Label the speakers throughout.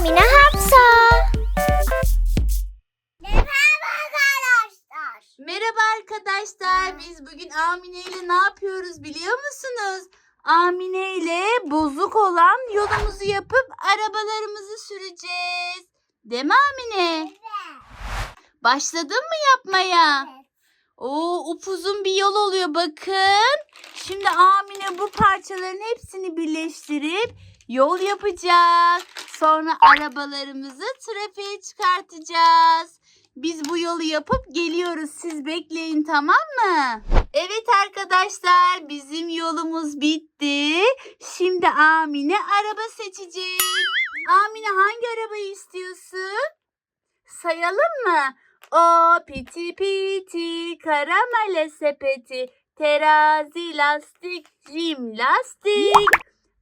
Speaker 1: Amine Hafsa. Merhaba arkadaşlar.
Speaker 2: Merhaba arkadaşlar. Biz bugün Amine ile ne yapıyoruz biliyor musunuz? Amine ile bozuk olan yolumuzu yapıp arabalarımızı süreceğiz. Değil mi Amine? Başladın mı yapmaya? Oo, upuzun bir yol oluyor bakın. Şimdi Amine bu parçaların hepsini birleştirip yol yapacak. Sonra arabalarımızı trafiğe çıkartacağız. Biz bu yolu yapıp geliyoruz. Siz bekleyin tamam mı? Evet arkadaşlar bizim yolumuz bitti. Şimdi Amine araba seçecek. Amine hangi arabayı istiyorsun? Sayalım mı? O piti piti karamele sepeti terazi lastik jim lastik.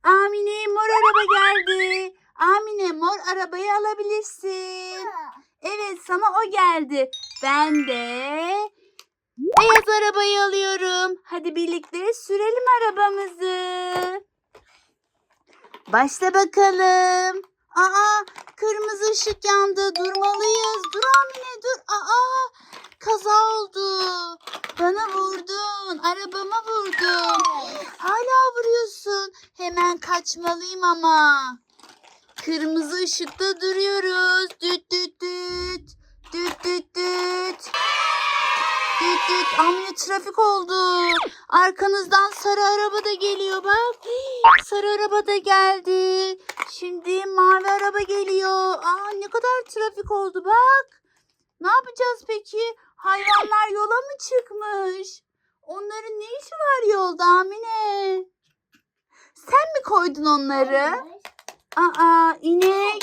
Speaker 2: Amine mor araba geldi. Amine mor arabayı alabilirsin. Evet sana o geldi. Ben de beyaz arabayı alıyorum. Hadi birlikte sürelim arabamızı. Başla bakalım. Aa kırmızı ışık yandı. Durmalıyız. Dur Amine dur. Aa kaza oldu. Bana vurdun. Arabama vurdun. Hala vuruyorsun. Hemen kaçmalıyım ama. Kırmızı ışıkta duruyoruz. Düt düt düt. Düt düt düt. Düt düt. Amine trafik oldu. Arkanızdan sarı araba da geliyor bak. Sarı araba da geldi. Şimdi mavi araba geliyor. Aa ne kadar trafik oldu bak. Ne yapacağız peki? Hayvanlar yola mı çıkmış? Onların ne işi var yolda Amine? Sen mi koydun onları? Aa inek.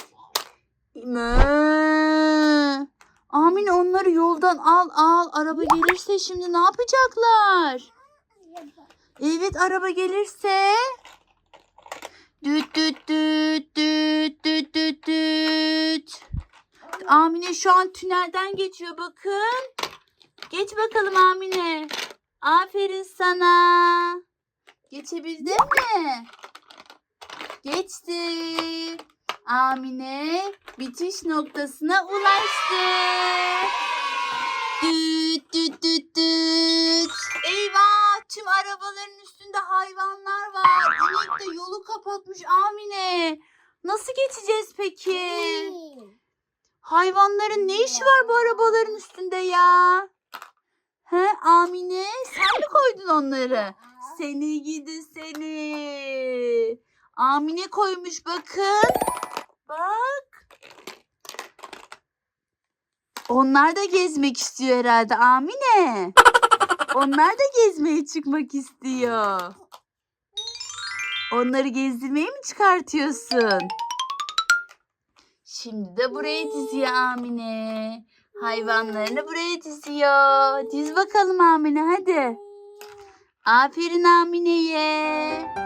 Speaker 2: Mö. Amine onları yoldan al al. Araba gelirse şimdi ne yapacaklar? Evet araba gelirse. Düt düt düt düt düt düt düt. Amine şu an tünelden geçiyor bakın. Geç bakalım Amine. Aferin sana. Geçebildin mi? Geçti. Amine bitiş noktasına ulaştı. Düt düt düt düt. Eyvah tüm arabaların üstünde hayvanlar var. İnek de yolu kapatmış Amine. Nasıl geçeceğiz peki? Hayvanların ne işi var bu arabaların üstünde ya? He Amine sen mi koydun onları? Seni gidi seni. Amine koymuş bakın. Bak. Onlar da gezmek istiyor herhalde Amine. Onlar da gezmeye çıkmak istiyor. Onları gezdirmeye mi çıkartıyorsun? Şimdi de buraya diziyor Amine. Hayvanlarını buraya diziyor. Diz bakalım Amine hadi. Aferin Amine'ye.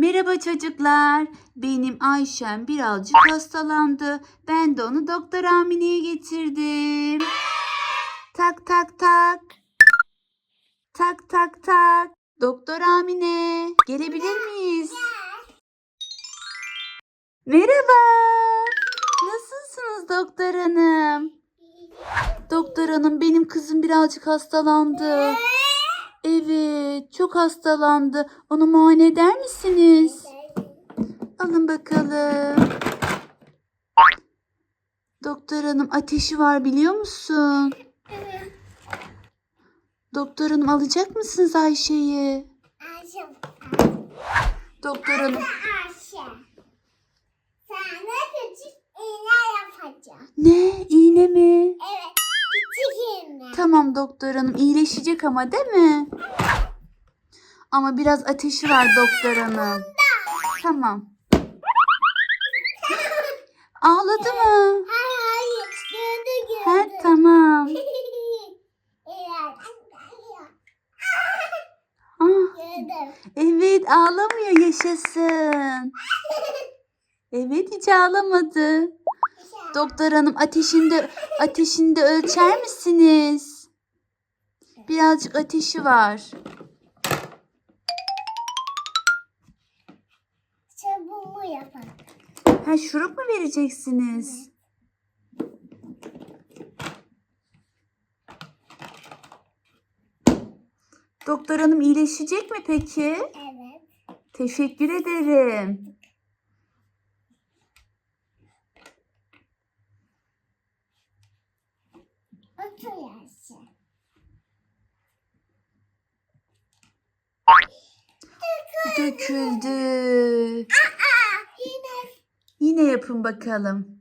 Speaker 2: Merhaba çocuklar. Benim Ayşem birazcık hastalandı. Ben de onu doktor Amine'ye getirdim. Tak tak tak. Tak tak tak. Doktor Amine, gelebilir miyiz? Merhaba. Nasılsınız doktor hanım? Doktor hanım benim kızım birazcık hastalandı. Evet çok hastalandı. Onu muayene eder misiniz? Alın bakalım. Doktor hanım ateşi var biliyor musun? Doktor hanım alacak mısınız Ayşe'yi?
Speaker 1: Ayşe.
Speaker 2: Doktor hanım.
Speaker 1: Ayşe. Sana küçük iğne yapacağım.
Speaker 2: Ne? İğne mi?
Speaker 1: Evet.
Speaker 2: Tamam doktor hanım iyileşecek ama değil mi? Ama biraz ateşi var doktor hanım. Tamam. Ağladı mı?
Speaker 1: Hayır hayır. Gördü
Speaker 2: He tamam. Ah, evet ağlamıyor yaşasın. Evet hiç ağlamadı. Doktor hanım ateşinde ateşinde ölçer misiniz? Birazcık ateşi var.
Speaker 1: yapalım.
Speaker 2: Ha şurup mu vereceksiniz? Doktor hanım iyileşecek mi peki?
Speaker 1: Evet.
Speaker 2: Teşekkür ederim. Döküldü.
Speaker 1: Aa, yine
Speaker 2: Yine yapın bakalım.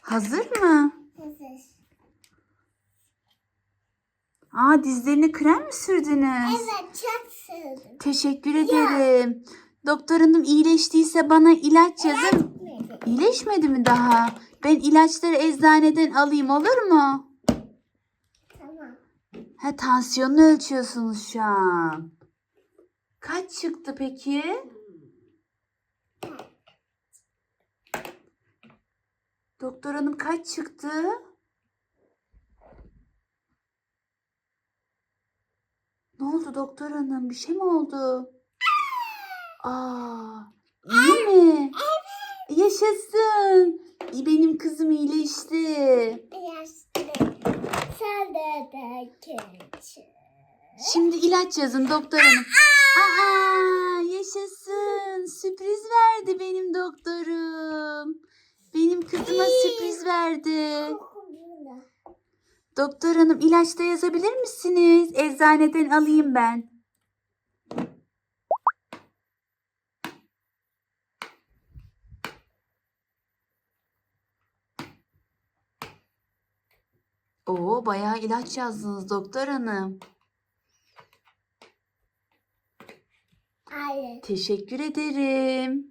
Speaker 2: Hazır mı?
Speaker 1: hazır.
Speaker 2: Aa dizlerine krem mi sürdünüz?
Speaker 1: Evet çok sevdim.
Speaker 2: Teşekkür ederim. Doktor hanım iyileştiyse bana ilaç yazın.
Speaker 1: Gitmedi.
Speaker 2: İyileşmedi mi daha? Ben ilaçları eczaneden alayım olur mu?
Speaker 1: Tamam.
Speaker 2: Ha tansiyonunu ölçüyorsunuz şu an. Kaç çıktı peki? Doktor hanım kaç çıktı? Ne oldu doktor hanım? Bir şey mi oldu? Aa, iyi mi? Yaşasın. Benim kızım iyileşti.
Speaker 1: Yaşlı. Sen de de genç.
Speaker 2: Şimdi ilaç yazın doktor hanım. Aa, yaşasın. Sürpriz verdi benim doktorum. Benim kızıma sürpriz verdi. Doktor hanım ilaç da yazabilir misiniz? Eczaneden alayım ben. Oo, bayağı ilaç yazdınız doktor hanım.
Speaker 1: Hayır.
Speaker 2: Teşekkür ederim.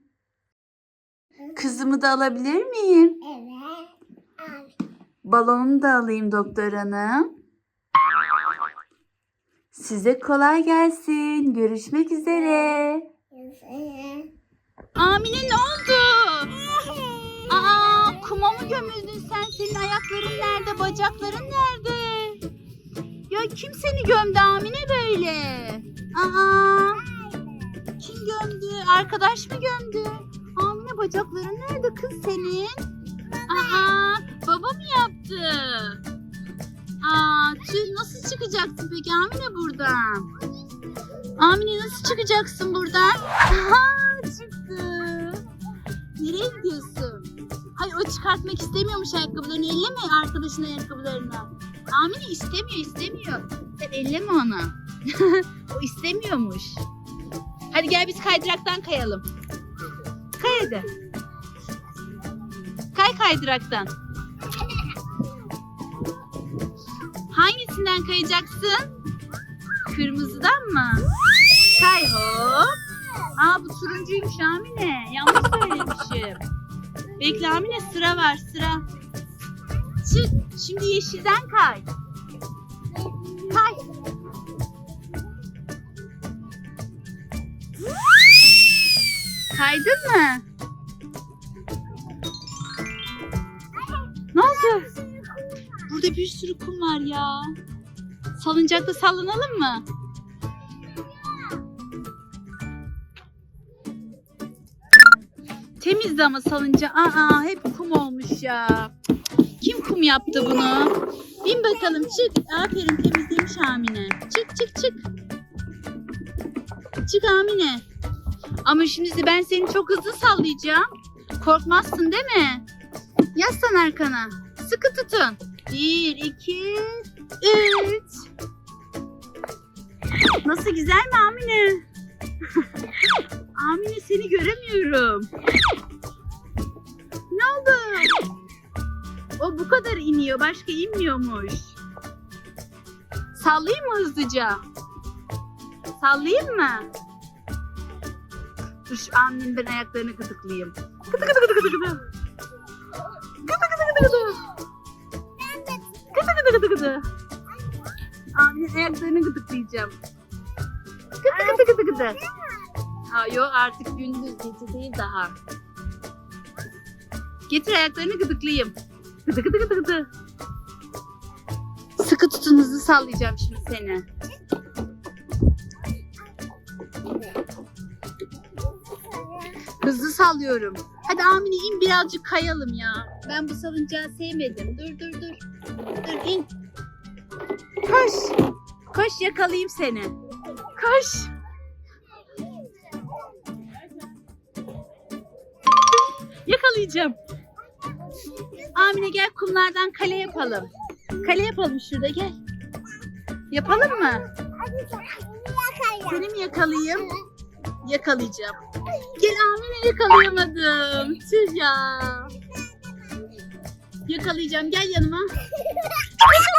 Speaker 2: Kızımı da alabilir miyim?
Speaker 1: Evet. Abi.
Speaker 2: Balonu da alayım doktor hanım. Size kolay gelsin. Görüşmek üzere. Amine ne oldu? Aa, kuma mı gömüldün sen? Senin ayakların nerede? Bacakların nerede? Ya kim seni gömdü Amine böyle? Aa, kim gömdü? Arkadaş mı gömdü? Amine bacakların nerede kız senin? Aa, baba mı yaptı? Aa, tüh nasıl çıkacaksın peki Amine buradan? Amine nasıl çıkacaksın buradan? Aha, çıktı. Nereye gidiyorsun? Çıkartmak istemiyormuş ayakkabılarını. Elleme arkadaşın ayakkabılarını. Amine istemiyor istemiyor. Sen elleme onu. o istemiyormuş. Hadi gel biz kaydıraktan kayalım. Kay hadi. Kay kaydıraktan. Hangisinden kayacaksın? Kırmızıdan mı? Kay hop. Aa bu turuncuymuş Amine. Yanlış söylemişim. Bekle Amine sıra var sıra. Çık. Şimdi yeşilden kay. Kay. Kaydın mı? Ne oldu? Burada bir sürü kum var ya. Salıncakta sallanalım mı? Temizdi ama salınca. Aa hep kum olmuş ya. Kim kum yaptı bunu? Bin bakalım çık. Aferin temizlemiş Amine. Çık çık çık. Çık Amine. Ama şimdi ben seni çok hızlı sallayacağım. Korkmazsın değil mi? Yaslan arkana. Sıkı tutun. Bir, iki, üç. Nasıl güzel mi Amine? Amine seni göremiyorum. Ne oldu? O bu kadar iniyor. Başka inmiyormuş. Sallayayım mı hızlıca? Sallayayım mı? Dur şu annenin ben ayaklarını gıdıklayayım. Gıdı gıdı gıdı gıdı gıdı. Gıdı gıdı gıdı gıdı. Gıdı gıdı gıdı gıdı. Annenin ayaklarını gıdıklayacağım. Gıdı gıdı gıdı gıdı. Ha yok artık gündüz gece değil daha. Getir ayaklarını gıdıklayayım. Gıdı gıdı gıdı gıdı. Sıkı tutun hızlı sallayacağım şimdi seni. Hızlı sallıyorum. Hadi Amine in birazcık kayalım ya. Ben bu salıncağı sevmedim. Dur dur dur. Dur in. Koş. Koş yakalayayım seni. Koş. Yakalayacağım. Amine gel kumlardan kale yapalım. Kale yapalım şurada gel. Yapalım mı? Seni mi yakalayayım? Yakalayacağım. Gel Amine yakalayamadım. Tüh ya. Yakalayacağım. Gel yanıma.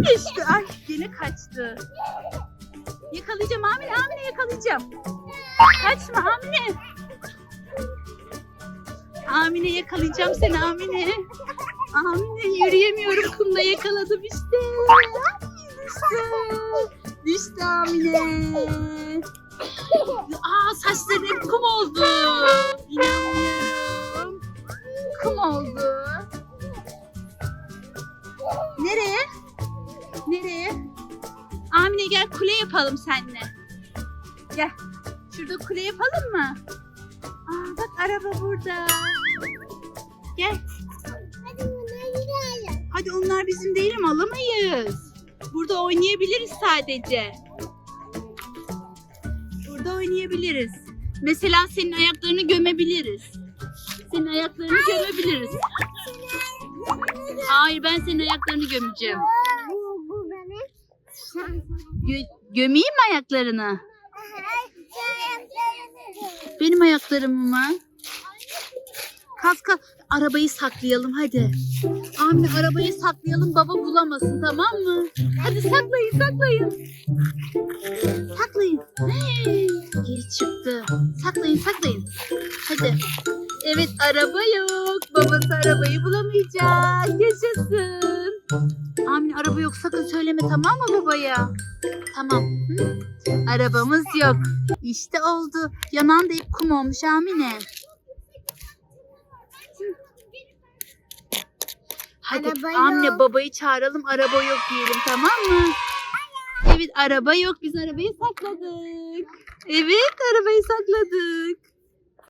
Speaker 2: İşte. Ay gene kaçtı. Yakalayacağım Amine. Amine yakalayacağım. Kaçma Amine. Amine yakalayacağım seni Amine. Amine yürüyemiyorum kumda yakaladım işte. Düştü. Düştü Amine. Aa saçların kum oldu. İnanmıyorum. Kum oldu. Nereye? Nereye? Amine gel kule yapalım seninle. Gel. Şurada kule yapalım mı? Aa bak araba burada. Gel.
Speaker 1: Hadi buna gidelim.
Speaker 2: Hadi onlar bizim değil mi? Alamayız. Burada oynayabiliriz sadece. Burada oynayabiliriz. Mesela senin ayaklarını gömebiliriz. Senin ayaklarını gömebiliriz. Hayır ben senin ayaklarını gömeceğim.
Speaker 1: Bu, bu benim. Sen.
Speaker 2: Gö- gömeyim mi ayaklarını? Benim ayaklarımı mı? Kas kas. Arabayı saklayalım hadi. Amine arabayı saklayalım baba bulamasın tamam mı? Hadi saklayın saklayın. Saklayın. Hey, geri çıktı. Saklayın saklayın. Hadi. Evet araba yok. Babası arabayı bulamayacak. Yaşasın. Amine araba yok sakın söyleme tamam mı babaya? Tamam. Hı? Arabamız yok. İşte oldu. Yanan da hep kum olmuş Amine. Hadi
Speaker 1: Araba
Speaker 2: Amine
Speaker 1: yok.
Speaker 2: babayı çağıralım araba yok diyelim tamam mı? Evet araba yok biz arabayı sakladık. Evet arabayı sakladık.